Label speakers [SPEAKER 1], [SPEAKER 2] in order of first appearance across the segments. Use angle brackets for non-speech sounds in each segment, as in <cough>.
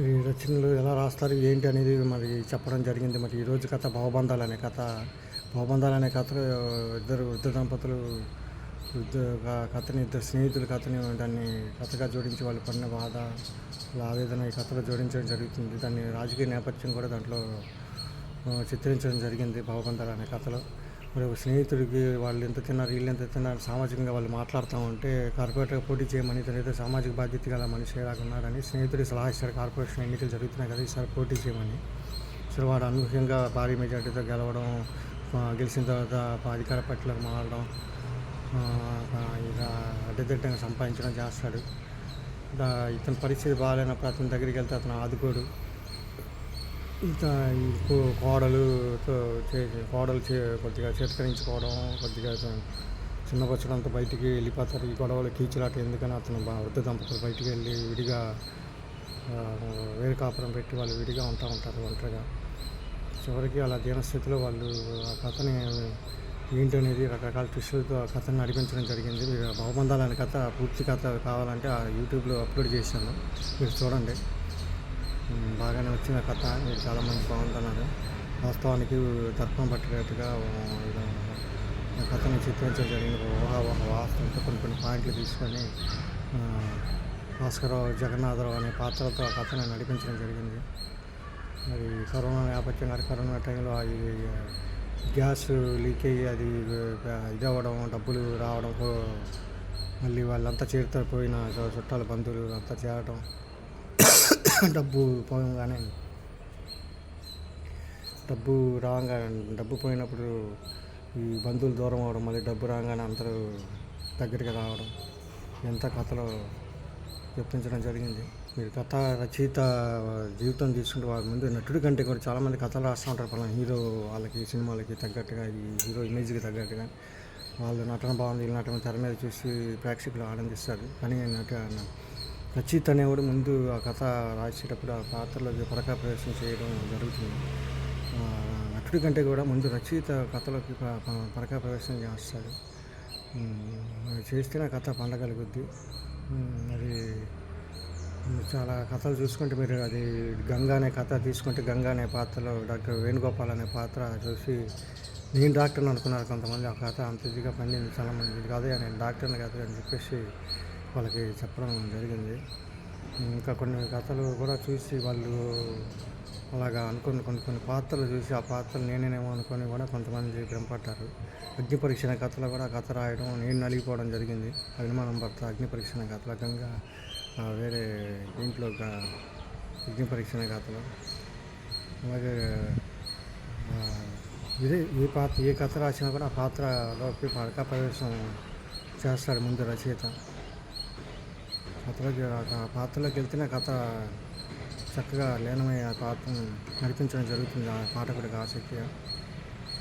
[SPEAKER 1] ఈ రచనలు ఎలా రాస్తారు ఏంటి అనేది మరి చెప్పడం జరిగింది. మరి ఈరోజు కథ భవబంధాలు అనే కథ భవబంధాలు అనే కథ ఇద్దరు వృద్ధ దంపతులు వృద్ధ కథని ఇద్దరు స్నేహితుల కథని దాన్ని కథగా జోడించి వాళ్ళు పడిన బాధ వాళ్ళ ఆవేదన ఈ కథలో జోడించడం జరుగుతుంది. దాన్ని రాజకీయ నేపథ్యం కూడా దాంట్లో చిత్రించడం జరిగింది భవబంధాలు అనే కథలో. మరి ఒక స్నేహితుడికి వాళ్ళు ఎంత తిన్నారు వీళ్ళు ఎంత తిన్నారు సామాజికంగా వాళ్ళు మాట్లాడుతూ ఉంటే కార్పొరేటర్ పోటీ చేయమని తనైతే సామాజిక బాధ్యత గల మనిషి ఎలాగున్నాడని స్నేహితుడి సలహా ఇస్తారు కార్పొరేషన్ ఎన్నికలు జరుగుతున్నాయి కదా ఈసారి పోటీ చేయమని. సో వాడు అనూహ్యంగా భారీ మెజార్టీతో గెలవడం గెలిచిన తర్వాత అధికార పార్టీలకు మారడం ఇక అడ్డదిడ్డంగా సంపాదించడం చేస్తాడు. ఇతని పరిస్థితి బాగాలేనప్పుడు అతని దగ్గరికి వెళ్తే అతను ఆదుకోడు. ఇంకా ఈ కో- కోడలుతో చేసి కోడలు చే కొద్దిగా చేతకరించుకోవడం కొద్దిగా చిన్న చిన్నపచ్చడంతో బయటికి వెళ్ళిపోతారు. ఈ గొడవలు కీచులాట ఎందుకని అతను వృద్ధ దంపతులు బయటికి వెళ్ళి విడిగా వేరు కాపురం పెట్టి వాళ్ళు విడిగా ఉంటా ఉంటారు ఒంటరిగా. చివరికి అలా దీనస్థితిలో వాళ్ళు ఆ కథని ఏంటనేది రకరకాల ట్విస్టులతో ఆ కథను నడిపించడం జరిగింది. మీరు భవబంధాలు అనే కథ పూర్తి కథ కావాలంటే ఆ యూట్యూబ్లో అప్లోడ్ చేశాను. మీరు చూడండి. బాగానే వచ్చిన కథ. మీరు చాలామంది బాగుంటున్నారు వాస్తవానికి దర్పం పట్టినట్టుగా ఆ, కథని చిత్రించడం జరిగింది. ఒక వాస్తవంతో కొన్ని కొన్ని పాయింట్లు తీసుకొని భాస్కరరావు జగన్నాథరావు అనే పాత్రలతో ఆ కథను నడిపించడం జరిగింది. మరి కరోనా నేపథ్యంగా కరోనా టైంలో అది గ్యాస్ లీక్ అయ్యి అది ఇది అవ్వడం డబ్బులు రావడం మళ్ళీ వాళ్ళంతా చేరుతారు పోయిన చుట్టాల బంధువులు అంతా చేరడం <laughs> డబ్బు పోగానే. డబ్బు రాగా డబ్బు పోయినప్పుడు ఈ బంధువులు దూరం అవడం మళ్ళీ డబ్బు రాగానే అందరూ దగ్గరికి రావడం ఎంత కథలో చెప్పించడం జరిగింది. మీరు కథ రచయిత జీవితం తీసుకుంటే వాళ్ళ ముందు నటుడి కంటే కూడా చాలామంది కథలు రాస్తూ ఉంటారు. పలానా హీరో వాళ్ళకి సినిమాలకి తగ్గట్టుగా ఈ హీరో ఇమేజ్కి తగ్గట్టుగా. వాళ్ళు నటన బాగుంది వీళ్ళ నటన తెర మీద చూసి ప్రేక్షకులు ఆనందిస్తారు. కానీ నట రచయిత అనేవాడు ముందు ఆ కథ రాసేటప్పుడు ఆ పాత్రలో పరకా ప్రవేశం చేయడం జరుగుతుంది. నటుడి కంటే కూడా ముందు రచయిత కథలోకి ప- పరకా ప్రవేశం చేస్తాడు. చేస్తేనే ఆ కథ పండగలుగుద్ది. అది చాలా కథలు చూసుకుంటే మీరు అది గంగా అనే కథ తీసుకుంటే గంగా అనే పాత్రలో డాక్టర్ వేణుగోపాల్ అనే పాత్ర చూసి నేను డాక్టర్ని అనుకున్నారు కొంతమంది ఆ కథ అంత ఇదిగా పండింది చాలామంది కాదు నేను డాక్టర్ని కాదు అని చెప్పేసి వాళ్ళకి చెప్పడం జరిగింది. ఇంకా కొన్ని కథలు కూడా చూసి వాళ్ళు అలాగా అనుకుని కొన్ని కొన్ని పాత్రలు చూసి ఆ పాత్రలు నేనేనేమో అనుకొని కూడా కొంతమంది భ్రమపడ్డారు అగ్ని పరీక్ష అనే కథలో కూడా కథ రాయడం నేను నలిగిపోవడం జరిగింది. అభిమానం భర్త అగ్ని పరీక్ష అనే కథలో గంగా వేరే దీంట్లో అగ్ని పరీక్ష అనే కథలో. అలాగే ఇది ఈ పాత్ర ఏ కథ రాసినా కూడా ఆ పాత్రలోకి పడక ప్రవేశం చేస్తాడు ముందు రచయిత. కథలోకి ఆ పాత్రలోకి వెళ్తేనే కథ చక్కగా లీనమై ఆ పాత్రను నడిపించడం జరుగుతుంది. ఆ పాఠకుడికి ఆసక్తిగా.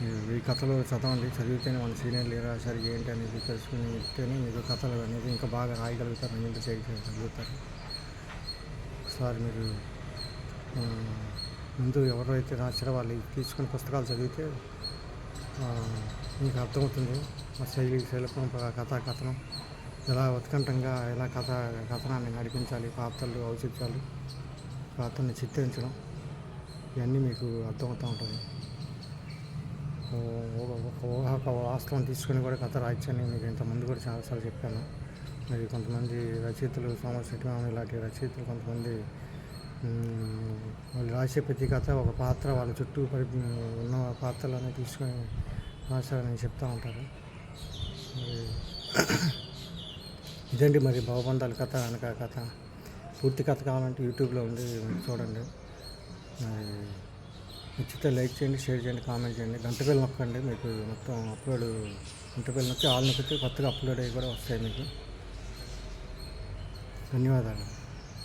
[SPEAKER 1] ఈ- ఈ కథలు చదవండి. చదివితేనే మన సీనియర్లు ఏ రాశారు ఏంటి అనేది తెలుసుకుని చెప్తేనే మీకు కథలు అనేది ఇంకా బాగా రాయగలుగుతారు ఇంకా చేయగలుగుతారు ఒకసారి మీరు ముందు ఎవరైతే రాశారో వాళ్ళు తీసుకుని పుస్తకాలు చదివితే మీకు అర్థమవుతుంది. మా శైలి శైలపం కథా కథనం ఎలా ఉత్కంఠంగా ఎలా కథ కథనాన్ని నడిపించాలి పాత్రలు ఔచిత్యాలు పాత్రని చిత్రించడం ఇవన్నీ మీకు అర్థమవుతూ ఉంటుంది. ఊహక వాస్తవం తీసుకొని కూడా కథ రాయొచ్చని మీకు ఇంతమంది కూడా చాలాసార్లు చెప్పాను. మరి కొంతమంది రచయితలు సోమశెట్టి ఇలాంటి రచయితలు కొంతమంది వాళ్ళు రాసే ప్రతి కథ ఒక పాత్ర వాళ్ళ చుట్టూ పరి ఉన్న పాత్రలన్నీ తీసుకొని రాశారని చెప్తూ ఉంటారు. మరి ఇదండి మరి భవబంధాల కథ అనక కథ. పూర్తి కథ కావాలంటే యూట్యూబ్లో ఉంది చూడండి. మరి నచ్చితే లైక్ చేయండి షేర్ చేయండి కామెంట్ చేయండి. గంట బిల్ నొక్కండి మీకు మొత్తం అప్లోడ్ గంట బిల్ నొక్కి ఆల్ నొక్కితే కొత్తగా అప్లోడ్ అయ్యి కూడా వస్తాయి మీకు. ధన్యవాదాలు.